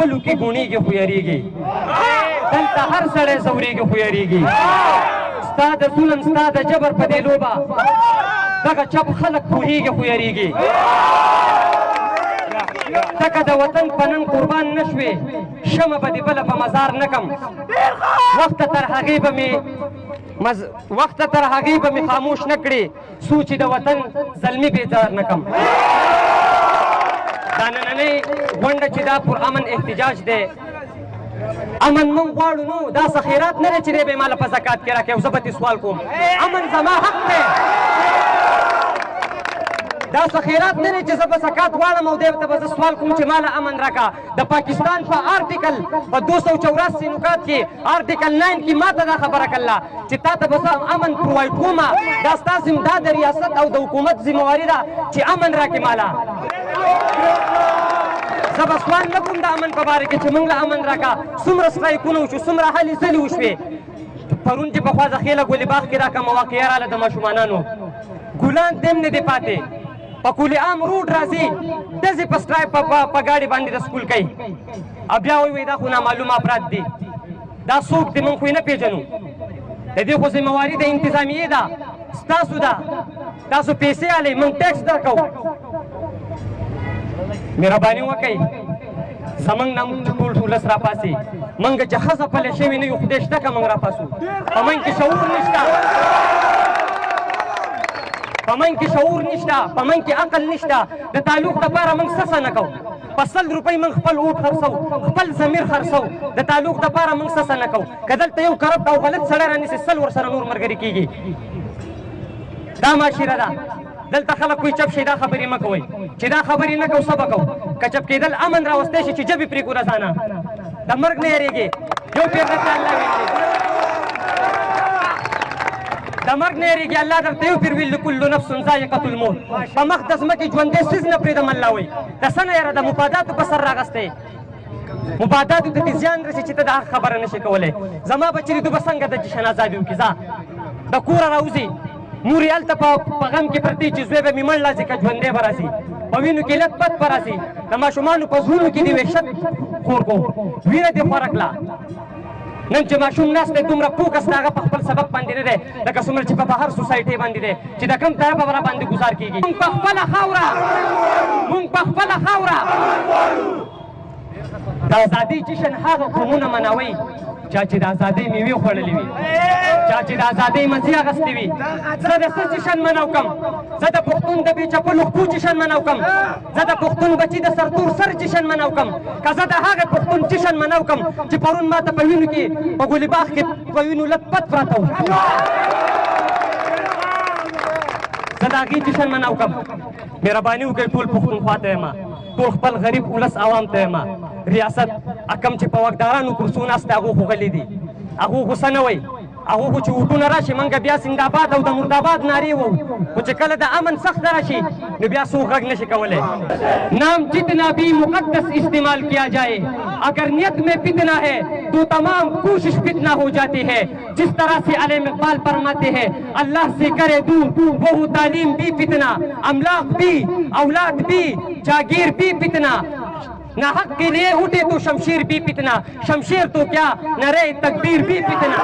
خپلو کې ګونیږي خو یریږي دلته هر سړی زورېږي خو یریږي ستا د ظلم ستا د جبر په دې لوبه دغه چپ خلک پوهېږي خو یریږي تکه د وطن په نن قربان نشوې شمه به دې بله په مزار نه کم وخته تر هغې به مې مز... وخته تر هغې به مې خاموش نه کړې څو چې د وطن زلمي بیزار نه کم نننۍ غونډه چې دا پر امن احتجاج دی امن مونږ غواړو نو دا څه خیرات نه دی چې دی به ماله په زکات کې راکړي او زه به سوال کوم۔ امن زما حق دی دا څه خیرات نه دی چې زه به زکات غواړم او دی ته به زه سوال کوم چې ماله امن راکا۔ د پاکستان په آرټیکل په 284 نکات کې آرټیکل 9 کې ماته دا خبره کړله چې تا ته به زه امن پرووایډ کوم دا ستاسو دا د ریاست او د حکومت ذمہواری ده چې امن راکې ماله سوال نه کوم د امن په باره کې چې موږ له امن راکا څومره سټرایکونه وشو څومره هلې ځلې وشوې پرون چې پخوا د خیله ګلې باغ کې دا کومه واقعه راله د ماشومانانو ګلان دیم نه دی پاتې په کولي عام روډ راځي داسې په سټرای په ګاډي باندې د سکول کوي بیا وایي دا خو نامعلوم افراد دي دا څوک دي موږ خو یې نه پېژنو د دې خو ذمہواري د انتظامیې ده ستاسو ده تاسو پیسې الی موږ ټیکس درکوو مهرباني وکړئ. زمنګ نام ټول ټول را پاسي منګ چې خزه پلې شوی نه یو خدای شته که منګ را پاسو پمن کې شعور نشته. پمن کې شعور نشته. پمن کې عقل نشته. د تعلق لپاره موږ څه نه کوو. پسل روپۍ موږ خپل اوټ خرڅو خپل ضمیر خرڅو د تعلق لپاره موږ څه نه کوو. کدل ته یو کرپټ او غلط سړی رانیسي سل ور سره نور مرګري کیږي. دا معاشره ده دلته خلک کوئی چپ شي دا خبرې مه کوئ. چې دا خبرې نه کوو سبا کوو. که چپ کېدل امن راوستی شي چې جبې پرې کو رضانه د مرګ نه یېرېږي یو پیر درته الله ویلي د مرګ نه یېرېږي الله درته یو پیر ویل کل نفس ذائقة الموت. په مخ د ځمکې ژوندی څیز نه پرېږدم الله وایي د څه نه یاره د مفاداتو په سر راغستی. مفاداتو ته دې زیان رسي چې ته د حق خبره نشي کولی زما بچي دې دوه څنګه د جشن ازادي وکړي ځه. د کوره راوځي مور یې هلته په غم کې پرتې چې زوی به مې مړ لاسي که ژوندی به راسي په وینو کې لت پت به راسي د ماشومانو په زړونو کې دې وحشت خور کو ویره دې خوره کړه نن چې ماشوم ناست دی دومره فوکس د هغه په خپل سبق باندې نه دی لکه څومره چې په بهر سوسایټۍ باندې دی چې د کوم طرفه به را باندې ګزار کېږي مونږ په خپله خاوره مونږ په خپله خاوره د ازادۍ جشن هغه قومونه منوي چا چې د ازادۍ میوې خوړلې وي چا چې د ازادۍ مزې اخیستې وي زه د څه جشن منو کم زه د پښتون د بې چپلو خپو جشن منو کم زه د پښتون بچي د سرتور سر جشن منو کم که زه د هغه پښتون جشن منو کم چې پرون ما ته په وینو کې په ګلي باغ کې په وینو لت پت پراته وو زه د هغې جشن منو کم مهرباني وکړئ ټول پښتونخوا ته یم ټول خپل غریب ولس عوام ته یم ریاست اکم چې په واکدارانو کرسو ناست هغه خو غلي دي هغه غوسه نه وای هغه خو چې وټونه راشي منګه بیا سنداباد او د مرداباد نارې وو خو چې کله د امن سخت راشي نو بیا څوک غږ نشي کولی نام جتنا بھی مقدس استعمال کیا جائے اگر نیت میں فتنہ ہے تو تمام کوشش فتنہ ہو جاتی ہے جس طرح سے علیم اقبال فرماتے ہیں اللہ سے کرے دور وہ تعلیم بھی فتنہ املاک بھی اولاد بھی جاگیر بھی فتنہ ना हक के लिए उठे तो शमशीर भी पितना। शमशीर तो क्या? नरे तकबीर भी पितना।